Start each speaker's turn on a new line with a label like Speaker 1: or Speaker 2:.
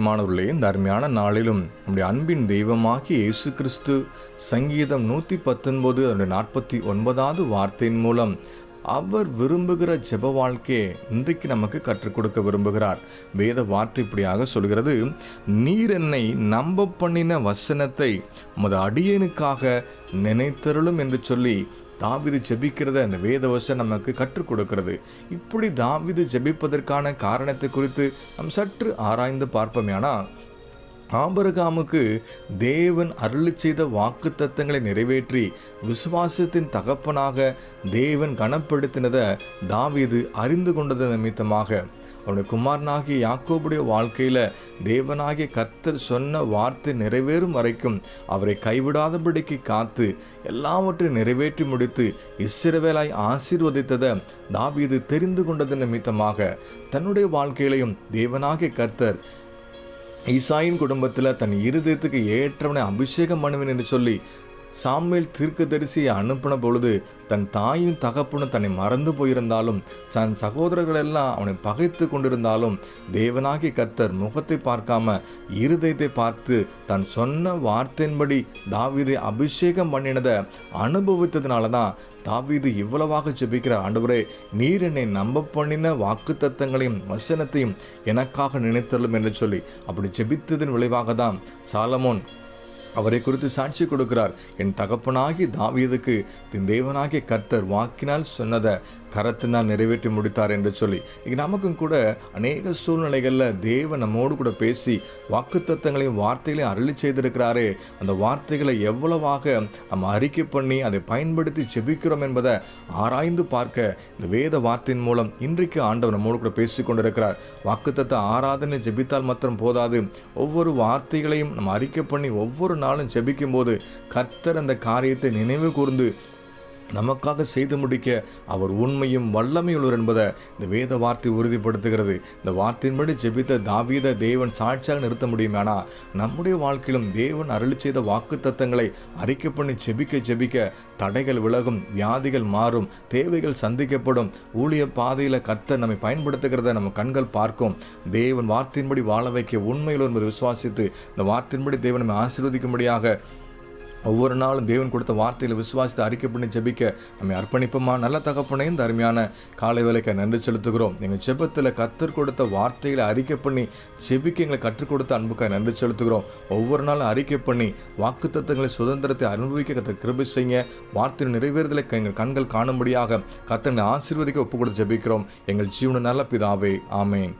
Speaker 1: மாணவர்களே இந்த அருமையான நாளிலும் நம்முடைய அன்பின் தெய்வமாகி இயேசு கிறிஸ்து சங்கீதம் நூற்றி பத்தொன்பது அதனுடைய நாற்பத்தி ஒன்பதாவது வார்த்தையின் மூலம் அவர் விரும்புகிற ஜெப வாழ்க்கையை இன்றைக்கு நமக்கு கற்றுக் கொடுக்க விரும்புகிறார். வேத வார்த்தை இப்படியாக சொல்கிறது நீர் என்னை நம்ப பண்ணின வசனத்தை உமது அடியனுக்காக நினைத்தருளும் என்று சொல்லி தாவிது ஜெபிக்கிறத அந்த வேதவசம் நமக்கு கற்றுக் கொடுக்கிறது. இப்படி தாவிது ஜெபிப்பதற்கான காரணத்தை குறித்து நாம் சற்று ஆராய்ந்து பார்ப்போமேனால் ஆபரகாமுக்கு தேவன் அருளி செய்த வாக்கு தத்தங்களை நிறைவேற்றி விசுவாசத்தின் தகப்பனாக தேவன் கனப்படுத்தினதை தாவீது அறிந்து கொண்டது நிமித்தமாக அவனுடைய குமாரனாகிய யாக்கோபுடைய வாழ்க்கையில் தேவனாகிய கர்த்தர் சொன்ன வார்த்தை நிறைவேறும் வரைக்கும் அவரை கைவிடாதபடிக்கு காத்து எல்லாவற்றையும் நிறைவேற்றி முடித்து இஸ்ரவேலாய் ஆசீர்வதித்ததை தாவீது தெரிந்து கொண்டது நிமித்தமாக தன்னுடைய வாழ்க்கையிலையும் தேவனாகிய கர்த்தர் ஈசாயின் குடும்பத்தில் தன் இருதயத்துக்கு ஏற்றவனை அபிஷேகம் பண்ணுவேன் என்று சொல்லி சாமுவேல் தீர்க்கதரிசியை அனுப்பின பொழுது தன் தாயும் தகப்பனும் தன்னை மறந்து போயிருந்தாலும் தன் சகோதரர்கள் எல்லாம் அவனை பகைத்து கொண்டிருந்தாலும் தேவனாகி கர்த்தர் முகத்தை பார்க்காம இருதயத்தை பார்த்து தன் சொன்ன வார்த்தையின்படி தாவீதை அபிஷேகம் பண்ணினதை அனுபவித்ததுனால தான் தாவீது இவ்வளவாக ஜெபிக்கிற ஆண்டவரே நீர் என்னை நம்ப பண்ணின வாக்கு தத்தங்களையும் வசனத்தையும் எனக்காக நினைத்தரலும் என்று சொல்லி அப்படி ஜெபித்ததன் விளைவாக தான் சாலமோன் அவரை குறித்து சாட்சி கொடுக்கிறார். என் தகப்பனாகி தாவீதுக்கு என் தேவனாகிய கர்த்தர் வாக்கினால் சொன்னதை கரத்தினால் நிறைவேற்றி முடித்தார் என்று சொல்லி இங்கே நமக்கும் கூட அநேக சூழ்நிலைகளில் தேவன் நம்மோடு கூட பேசி வாக்குத்தத்தங்களையும் வார்த்தைகளையும் அருளி செய்திருக்கிறாரே. அந்த வார்த்தைகளை எவ்வளவாக நம்ம அறிக்கை பண்ணி அதை பயன்படுத்தி ஜெபிக்கிறோம் என்பதை ஆராய்ந்து பார்க்க இந்த வேத வார்த்தையின் மூலம் இன்றைக்கு ஆண்டவர் நம்மோடு கூட பேசி கொண்டிருக்கிறார். வாக்குத்தத்தை ஆராதனை ஜெபித்தால் மாத்திரம் போதாது. ஒவ்வொரு வார்த்தைகளையும் நம்ம அறிக்கை பண்ணி ஒவ்வொரு நாளும் ஜெபிக்கும் போது கர்த்தர் அந்த காரியத்தை நினைவு கூர்ந்து நமக்காக செய்து முடிக்க அவர் உண்மையும் வல்லமையுள்ளவர் என்பதை இந்த வேத வார்த்தை உறுதிப்படுத்துகிறது. இந்த வார்த்தையின்படி ஜெபித்த தாவீத தேவன் சாட்சியாக நிறுத்த முடியுமானா நம்முடைய வாழ்க்கையிலும் தேவன் அருளி செய்த வாக்கு தத்தங்களை அறிக்கை பண்ணி ஜெபிக்க ஜெபிக்க தடைகள் விலகும் வியாதிகள் மாறும் தேவைகள் சந்திக்கப்படும் ஊழிய பாதையில் கர்த்தர் நம்மை பயன்படுத்துகிறத நம்ம கண்கள் பார்க்கும். தேவன் வார்த்தையின்படி வாழ வைக்க உண்மையில் என்பதை விசுவாசித்து இந்த வார்த்தையின்படி தேவன் நம்மை ஆசீர்வதிக்கும்படியாக ஒவ்வொரு நாளும் தேவன் கொடுத்த வார்த்தையில் விசுவாசத்தை அறிக்கை பண்ணி ஜெபிக்க நம்மை அர்ப்பணிப்போமா? நல்ல தகப்பனே இந்த அருமையான காலை வேலைக்கு நன்றி செலுத்துகிறோம். எங்கள் ஜெபத்தில் கற்றுக் கொடுத்த வார்த்தைகளை அறிக்கை பண்ணி ஜெபிக்க எங்களை கற்றுக் கொடுத்த அன்புக்காக நன்றி செலுத்துகிறோம். ஒவ்வொரு நாளும் அறிக்கை பண்ணி வாக்குத்தத்தங்களை சுதந்திரத்தை அனுபவிக்க கத்த கிருபை செய்ய வார்த்தையின் நிறைவேறுதலை எங்கள் கண்கள் காணும்படியாக கத்தனை ஆசீர்வதிக்க ஒப்பு கொடுத்து ஜெபிக்கிறோம். எங்கள் ஜீவன நல்ல பிதாவே ஆமேன்.